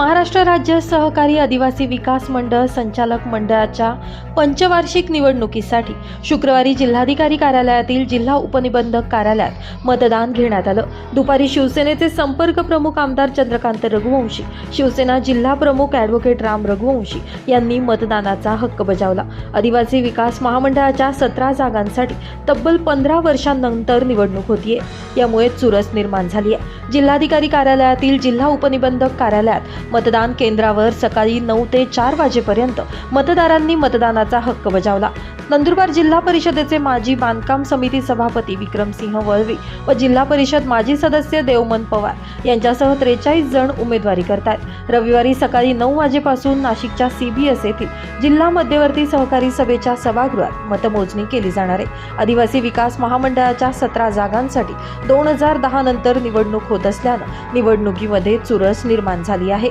महाराष्ट्र राज्य सहकारी आदिवासी विकास मंडळ संचालक मंडळाच्या पंचवार्षिक निवडणुकीसाठी शुक्रवारी जिल्हाधिकारी कार्यालयातील जिल्हा उपनिबंधक कार्यालयात मतदान घेण्यात आलं. दुपारी शिवसेनेचे संपर्क प्रमुख आमदार चंद्रकांत रघुवंशी शिवसेना जिल्हा प्रमुख ॲडव्होकेट राम रघुवंशी यांनी मतदानाचा हक्क बजावला. आदिवासी विकास महामंडळाच्या सतरा जागांसाठी तब्बल पंधरा वर्षांनंतर निवडणूक होतीये. यामुळे चुरस निर्माण झाली आहे. जिल्हाधिकारी कार्यालयातील जिल्हा उपनिबंधक कार्यालयात मतदान केंद्रावर सकाळी नऊ ते चार वाजेपर्यंत मतदारांनी मतदानाचा हक्क बजावला. नंदुरबार जिल्हा परिषदेचे माजी बांधकाम समिती सभापती विक्रमसिंह वळवी व जिल्हा परिषद माजी सदस्य देवमन पवार यांच्यासह त्रेचाळीस जण उमेदवारी करतात. रविवारी सकाळी नऊ वाजेपासून नाशिकच्या सीबीएस येथील जिल्हा मध्यवर्ती सहकारी सभेच्या सभागृहात मतमोजणी केली जाणार आहे. आदिवासी विकास महामंडळाच्या सतरा जागांसाठी दोन हजार दहा नंतर निवडणूक होत असल्यानं निवडणुकीमध्ये चुरस निर्माण झाली आहे.